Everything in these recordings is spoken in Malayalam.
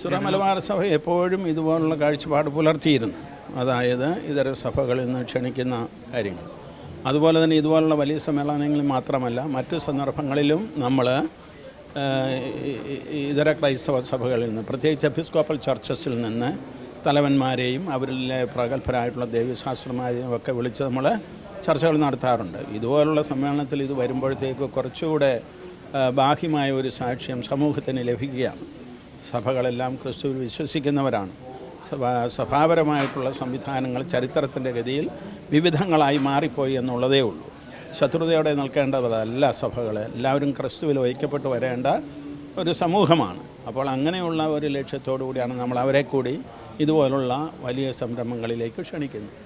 സിറ മലബാർ സഭ എപ്പോഴും ഇതുപോലുള്ള കാഴ്ചപ്പാട് പുലർത്തിയിരുന്നു. അതായത് ഇതര സഭകളിൽ നിന്ന് ക്ഷണിക്കുന്ന കാര്യങ്ങൾ. അതുപോലെ തന്നെ ഇതുപോലുള്ള വലിയ സമ്മേളനങ്ങളിൽ മാത്രമല്ല മറ്റു സന്ദർഭങ്ങളിലും നമ്മൾ ഇതര ക്രൈസ്തവ സഭകളിൽ നിന്ന് പ്രത്യേകിച്ച് എപ്പിസ്കോപ്പൽ ചർച്ചസിൽ നിന്ന് തലവന്മാരെയും അവരിലെ പ്രഗത്ഭരായിട്ടുള്ള ദേവീശാസ്ത്രമാരെയും ഒക്കെ വിളിച്ച് നമ്മൾ ചർച്ചകൾ നടത്താറുണ്ട്. ഇതുപോലുള്ള സമ്മേളനത്തിൽ ഇത് വരുമ്പോഴത്തേക്ക് കുറച്ചുകൂടെ ബാഹ്യമായ ഒരു സാക്ഷ്യം സമൂഹത്തിന് ലഭിക്കുകയാണ്. സഭകളെല്ലാം ക്രിസ്തുവിൽ വിശ്വസിക്കുന്നവരാണ്. സഭ സഭാപരമായിട്ടുള്ള സംവിധാനങ്ങൾ ചരിത്രത്തിന്റെ ഗതിയിൽ വിവിധങ്ങളായി മാറിപ്പോയി എന്നുള്ളതേ ഉള്ളൂ. ശത്രുതയോടെ നിൽക്കേണ്ടതല്ല സഭകൾ എല്ലാവരും ക്രിസ്തുവിൽ ഐക്യപ്പെട്ട് വരേണ്ട ഒരു സമൂഹമാണ്. അപ്പോൾ അങ്ങനെയുള്ള ഒരു ലക്ഷ്യത്തോടു കൂടിയാണ് നമ്മൾ അവരെ കൂടി ഇതുപോലുള്ള വലിയ സംരംഭങ്ങളിലേക്ക് ക്ഷണിക്കുന്നത്.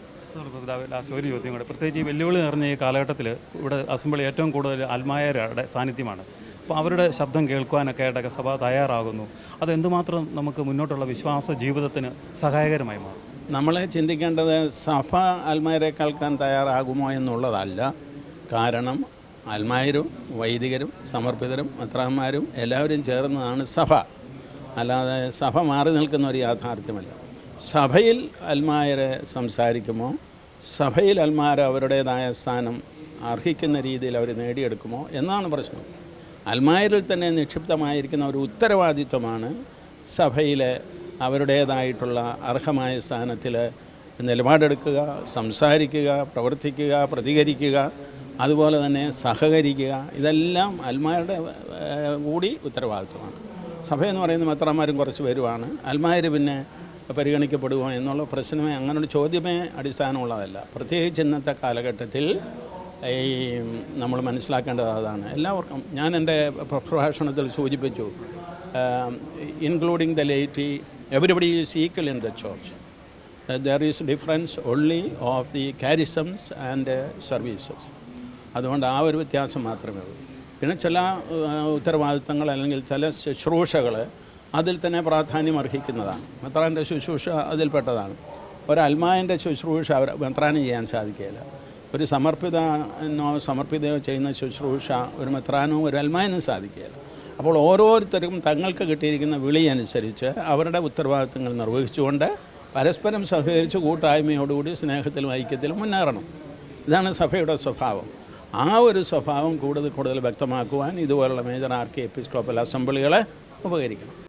ഒരു ചോദ്യം കൂടെ. പ്രത്യേകിച്ച് ഈ വെല്ലുവിളി നിറഞ്ഞ ഈ കാലഘട്ടത്തിൽ ഇവിടെ അസംബ്ലി ഏറ്റവും കൂടുതൽ ആത്മായരുടെ സാന്നിധ്യമാണ്. അപ്പോൾ അവരുടെ ശബ്ദം കേൾക്കുവാനൊക്കെ ആയിട്ടൊക്കെ സഭ തയ്യാറാകുന്നു. അതെന്തുമാത്രം നമുക്ക് മുന്നോട്ടുള്ള വിശ്വാസ ജീവിതത്തിന് സഹായകരമായി മാറും? നമ്മളെ ചിന്തിക്കേണ്ടത് സഭ അൽമായരെ കേൾക്കാൻ തയ്യാറാകുമോ എന്നുള്ളതല്ല. കാരണം അൽമായരും വൈദികരും സമർപ്പിതരും മെത്രാന്മാരും എല്ലാവരും ചേർന്നതാണ് സഭ. അല്ലാതെ സഭ മാറി നിൽക്കുന്ന ഒരു യാഥാർത്ഥ്യമല്ല. സഭയിൽ അൽമായരെ സംസാരിക്കുമോ? സഭയിൽ അൽമാർ അവരുടേതായ സ്ഥാനം അർഹിക്കുന്ന രീതിയിൽ അവർ നേടിയെടുക്കുമോ? എന്നാണ് പ്രശ്നം. അൽമായരിൽ തന്നെ നിക്ഷിപ്തമായിരിക്കുന്ന ഒരു ഉത്തരവാദിത്വമാണ് സഭയിലെ അവരുടേതായിട്ടുള്ള അർഹമായ സ്ഥാനത്തിൽ നിലപാടെടുക്കുക സംസാരിക്കുക പ്രവർത്തിക്കുക പ്രതികരിക്കുക അതുപോലെ തന്നെ സഹകരിക്കുക. ഇതെല്ലാം അൽമാരുടെ കൂടി ഉത്തരവാദിത്വമാണ്. സഭയെന്ന് പറയുന്നത് മെത്രാന്മാരും കുറച്ച് പേരുമാണ്. അൽമായർ പിന്നെ പരിഗണിക്കപ്പെടുമോ എന്നുള്ള പ്രശ്നമേ അങ്ങനൊരു ചോദ്യമേ അടിസ്ഥാനമുള്ളതല്ല. പ്രത്യേകിച്ച് ഇന്നത്തെ കാലഘട്ടത്തിൽ ഈ നമ്മൾ മനസ്സിലാക്കേണ്ടത് അതാണ്. എല്ലാവർക്കും ഞാൻ എന്റെ പ്രഭാഷണത്തിൽ സൂചിപ്പിച്ചു including the laity everybody is equal in the church there is difference only of the charisms and services അതുകൊണ്ട് ആ ഒരു വ്യത്യാസം മാത്രമേ ഉള്ളൂ. പിന്നെ ചില ഉത്തരവാദിത്തങ്ങൾ അല്ലെങ്കിൽ ചില ശുശ്രൂഷകൾ അതിൽ തന്നെ പ്രാധാന്യം അർഹിക്കുന്നതാണ്. മെത്രാന്റെ ശുശ്രൂഷ അതിൽപ്പെട്ടതാണ്. ഒരു അൽമായന്റെ ശുശ്രൂഷ അവർ മെത്രാനും ചെയ്യാൻ സാധിക്കുകയില്ല. ഒരു സമർപ്പിതനോ സമർപ്പിതയോ ചെയ്യുന്ന ശുശ്രൂഷ ഒരു മെത്രാനോ ഒരു അൽമാനും സാധിക്കുകയില്ല. അപ്പോൾ ഓരോരുത്തർക്കും തങ്ങൾക്ക് കിട്ടിയിരിക്കുന്ന വിളി അനുസരിച്ച് അവരുടെ ഉത്തരവാദിത്തങ്ങൾ നിർവഹിച്ചുകൊണ്ട് പരസ്പരം സഹകരിച്ച് കൂട്ടായ്മയോടുകൂടി സ്നേഹത്തിലും ഐക്യത്തിലും മുന്നേറണം. ഇതാണ് സഭയുടെ സ്വഭാവം. ആ ഒരു സ്വഭാവം കൂടുതൽ കൂടുതൽ വ്യക്തമാക്കുവാൻ ഇതുപോലുള്ള മേജർ ആർ കെ എപ്പിസ്കോപ്പൽ അസംബ്ലികളെ ഉപകരിക്കണം.